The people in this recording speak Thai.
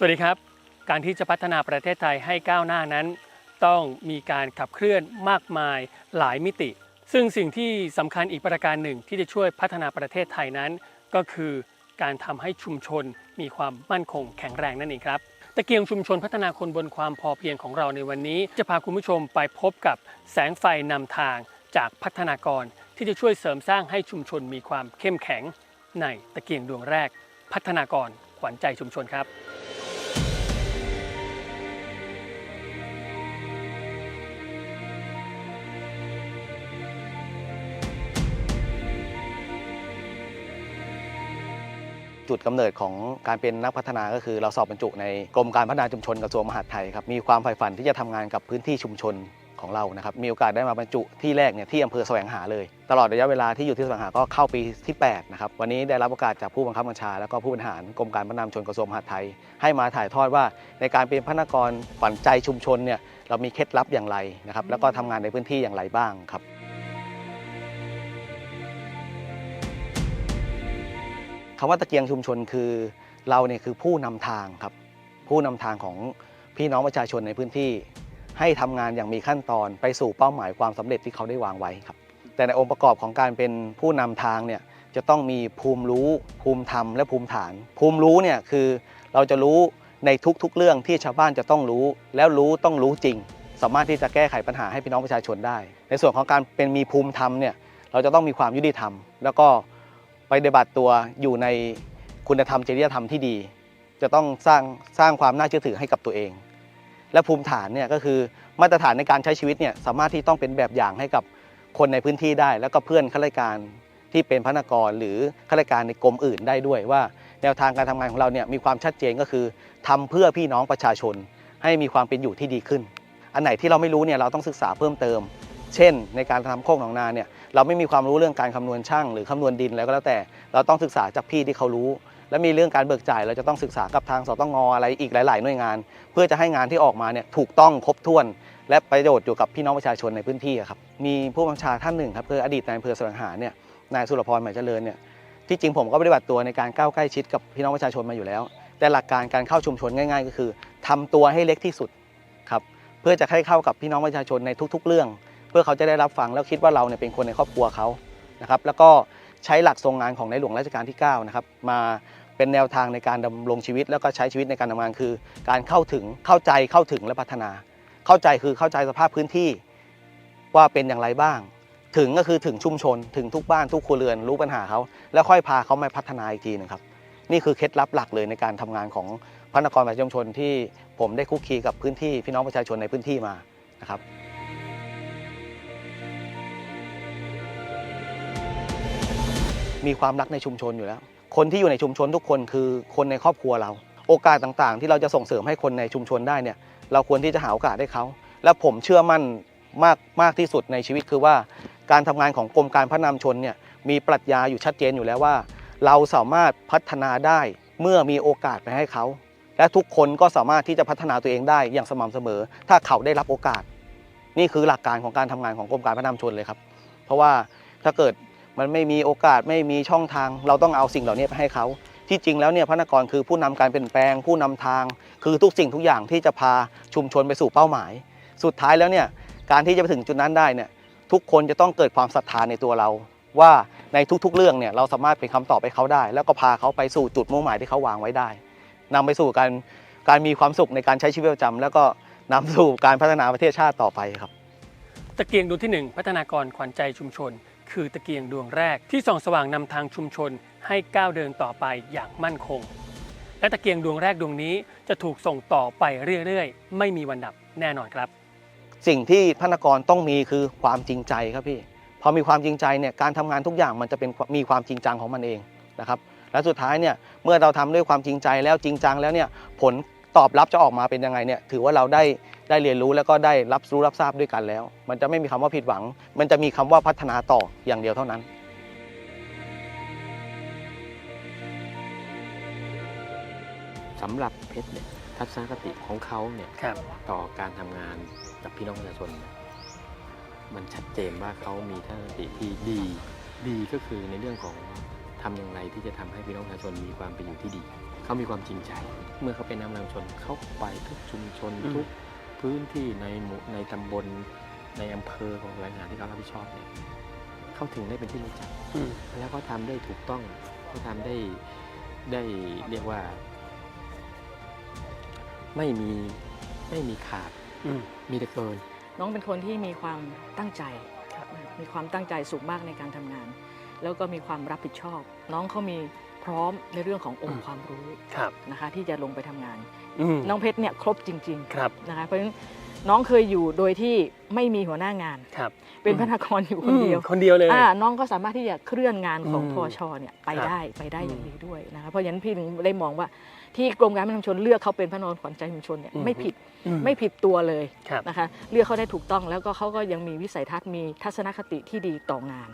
สวัสดีครับ การที่จะพัฒนาประเทศไทยให้ก้าวหน้านั้น ต้องมีการขับเคลื่อนมากมายหลายมิติ ซึ่งสิ่งที่สำคัญอีกประการหนึ่งที่จะช่วยพัฒนาประเทศไทยนั้น ก็คือการทำให้ชุมชนมีความมั่นคงแข็งแรงนั่นเองครับตะเกียงชุมชนพัฒนาคนบนความพอเพียงของเราในวันนี้ จะพาคุณผู้ชมไปพบกับแสงไฟนำทางจากพัฒนากร ที่จะช่วยเสริมสร้างให้ชุมชนมีความเข้มแข็ง ในตะเกียงดวงแรก พัฒนากรขวัญใจชุมชนครับ จุดกำเนิดของการเป็นนักพัฒนาก็คือ เราสอบบรรจุในกรมการพัฒนาชุมชนกระทรวงมหาดไทยครับมีความใฝ่ฝันที่จะทำงานกับพื้นที่ชุมชนของเรานะครับมีโอกาสได้มาบรรจุที่แรกเนี่ยที่อำเภอแสวงหาเลย ตลอดระยะเวลาที่อยู่ที่แสวงหาก็เข้าปีที่8นะครับวันนี้ได้รับโอกาสจากผู้บังคับบัญชา แล้วก็ผู้บริหารกรมการพัฒนาชุมชนกระทรวงมหาดไทย ให้มาถ่ายทอดว่าในการเป็นพัฒนากรฝันใจชุมชนเนี่ยเรามีเคล็ดลับอย่างไรนะครับแล้วก็ทำงานในพื้นที่อย่างไรบ้างครับ คำว่าตะเกียงชุมชนคือเราเนี่ยคือผู้นำทางครับ ผู้นำทางของพี่น้องประชาชนในพื้นที่ ให้ทำงานอย่างมีขั้นตอนไปสู่เป้าหมายความสำเร็จที่เขาได้วางไว้ครับ แต่ในองค์ประกอบของการเป็นผู้นำทางเนี่ยจะต้องมีภูมิรู้ ภูมิธรรมและภูมิฐาน ภูมิรู้เนี่ยคือเราจะรู้ในทุกๆ เรื่องที่ชาวบ้านจะต้องรู้ แล้วรู้ต้องรู้จริง สามารถที่จะแก้ไขปัญหาให้พี่น้องประชาชนได้ ในส่วนของการเป็นมีภูมิธรรมเนี่ยเราจะต้องมีความยุติธรรม แล้วก็ ปปฏิบัติตัวอยู่ในคุณธรรมจริยธรรมที่ดี จะต้องสร้างสร้างความน่าเชื่อถือให้กับตัวเอง และภูมิฐานเนี่ยก็คือมาตรฐานในการใช้ชีวิตเนี่ยสามารถที่ต้องเป็นแบบอย่างให้กับคนในพื้นที่ได้ แล้วก็เพื่อนข้าราชการที่เป็นพนักงานหรือข้าราชการในกรมอื่นได้ด้วยว่า แนวทางการทำงานของเราเนี่ยมีความชัดเจนก็คือทำเพื่อพี่น้องประชาชน ให้มีความเป็นอยู่ที่ดีขึ้น อันไหนที่เราไม่รู้เนี่ยเราต้องศึกษาเพิ่มเติม เช่น ในการทำโคกหนองนาเนี่ยเราไม่มีความรู้เรื่องการคำนวณช่าง หรือคำนวณดินอะไรก็แล้วแต่ เราต้องศึกษาจากพี่ที่เขารู้ และมีเรื่องการเบิกจ่าย เราจะต้องศึกษากับทางสตงอะไรอีกหลาย ๆ หน่วยงาน เพื่อจะให้งานที่ออกมาเนี่ยถูกต้องครบถ้วน และประโยชน์อยู่กับพี่น้องประชาชนในพื้นที่อะครับมีผู้บัญชาท่านหนึ่งครับคืออดีตนายอำเภอสวงหาเนี่ยนายสุรพรหมายเจริญเนี่ยที่จริงผมก็ปฏิบัติตัวในการก้าวใกล้ชิดกับพี่น้องประชาชนมาอยู่แล้ว แต่หลักการการเข้าชุมชนง่าย ๆ ก็คือทำตัวให้เล็กที่สุดครับเพื่อจะให้เข้ากับพี่น้องประชาชนในทุก ๆ เรื่อง เพื่อเขาจะได้รับฟังแล้วคิดว่าเราเนี่ยเป็นคนในครอบครัวเขานะครับแล้วก็ใช้หลักทรงงานของในหลวงรัชกาลที่9นะครับมาเป็นแนวทางในการดำรงชีวิต แล้วก็ใช้ชีวิตในการทำงานคือ การเข้าถึงเข้าใจเข้าถึงและพัฒนา เข้าใจคือเข้าใจสภาพพื้นที่ว่าเป็นอย่างไรบ้าง ถึงก็คือถึงชุมชน ถึงทุกบ้านทุกครัวเรือนรู้ปัญหาเขาแล้วค่อยพาเขามาพัฒนาอีกทีหนึงครับนี่คือเคล็ดลับหลักเลยในการทำงานของพระนครประชาชนที่ผมได้คุกคีกับพื้นที่พี่น้องประชาชนในพื้นที่มานะครับ มีความรักในชุมชนอยู่แล้ว คนที่อยู่ในชุมชนทุกคนคือคนในครอบครัวเรา โอกาสต่างๆ ที่เราจะส่งเสริมให้คนในชุมชนได้เนี่ย เราควรที่จะหาโอกาสให้เขา และผมเชื่อมั่นมากมากที่สุดในชีวิตคือว่า การทำงานของกรมการพัฒนาชนเนี่ยมีปรัชญาอยู่ชัดเจนอยู่แล้วว่า เราสามารถพัฒนาได้เมื่อมีโอกาสไปให้เขา และทุกคนก็สามารถที่จะพัฒนาตัวเองได้อย่างสม่ำเสมอ ถ้าเขาได้รับโอกาส นี่คือหลักการของการทำงานของกรมการพัฒนาชนเลยครับ เพราะว่าถ้าเกิด มันไม่มีโอกาสไม่มีช่องทาง เราต้องเอาสิ่งเหล่านี้ไปให้เขา ที่จริงแล้วเนี่ยพระนกรคือผู้นำการเปลี่ยนแปลง ผู้นำทาง คือทุกสิ่งทุกอย่างที่จะพาชุมชนไปสู่เป้าหมาย สุดท้ายแล้วเนี่ยการที่จะไปถึงจุดนั้นได้เนี่ยทุกคนจะต้องเกิดความศรัทธาในตัวเรา ว่าในทุกๆเรื่องเนี่ยเราสามารถเป็นคำตอบให้เขาได้ แล้วก็พาเขาไปสู่จุดมุ่งหมายที่เขาวางไว้ได้นำไปสู่การการมีความสุขในการใช้ชีวิตประจำแล้วก็นำสู่การพัฒนาประเทศชาติต่อไปครับ ตะเกียงดวงที่ 1 พัฒนากรขวัญใจชุมชน คือตะเกียงดวงแรกที่ส่องสว่างนำทางชุมชนให้ก้าวเดินต่อไปอย่างมั่นคง และตะเกียงดวงแรกดวงนี้จะถูกส่งต่อไปเรื่อยๆ ไม่มีวันดับแน่นอนครับ สิ่งที่พนักงานต้องมีคือความจริงใจครับพี่พอมีความจริงใจเนี่ยการทำงานทุกอย่างมันจะเป็นมีความจริงจังของมันเองนะครับและสุดท้ายเนี่ยเมื่อเราทำด้วยความจริงใจแล้วจริงจังแล้วเนี่ยผลตอบรับจะออกมาเป็นยังไงเนี่ยถือว่าเราได้ ได้เรียนรู้แล้วก็ได้รับรู้รับทราบด้วยกันแล้ว มันจะไม่มีคำว่าผิดหวัง มันจะมีคำว่าพัฒนาต่ออย่างเดียวเท่านั้นสำหรับเพชรเนี่ยทัศนคติของเขาเนี่ยครับต่อการทำงานกับพี่น้องประชาชนเนี่ยมันชัดเจนว่าเขามีทัศนคติที่ดีดีก็คือในเรื่องของทำอย่างไรที่จะทำให้พี่น้องประชาชนมีความเป็นอยู่ที่ดี เขามีความจริงใจ เมื่อเขาเป็นน้ำนำชนเข้าไปทุกชุมชนอืมทุก พื้นที่ในหมู่ในตำบลในอำเภอของแรงงานที่เขารับผิดชอบเนี่ยเขาถึงได้เป็นที่รู้จักอืมแล้วก็ทำได้ถูกต้องเขาทำได้ได้เรียกว่า ไม่มีไม่มีขาดอืมมีแต่เกิน น้องเป็นคนที่มีความตั้งใจครับมีความตั้งใจสูงมากในการทำงาน แล้วก็มีความรับผิดชอบ น้องเขามีพ ร้อมในเรื่องขององค์ความรู้ครับนะคะที่จะลงไปทำงานอืมน้องเพชรเนี่ยครบจริงครับๆนะคะเพราะฉะนั้นน้องเคยอยู่โดยที่ไม่มีหัวหน้างานครับเป็นอืมพนักงานอยู่คนเดียวอืมคนเดียวเลยอ่าน้องก็สามารถที่จะเคลื่อนงานของอืมพอชเนี่ยไปครับได้ไปได้อย่างอืมดีด้วยนะคะเพราะฉะนั้นพี่ถึงได้มองว่าที่กรมการพัฒนาชุมชนเลือกเขาเป็นพระนอนขวัญใจชุมชนเนี่ยอืมไม่ผิดอืไม่ผิดตัวเลยครับนะคะเลือกเขาได้ถูกต้องแล้วก็เขาก็ยังมีวิสัยทัศน์มีทัศนคติที่ดีต่องาน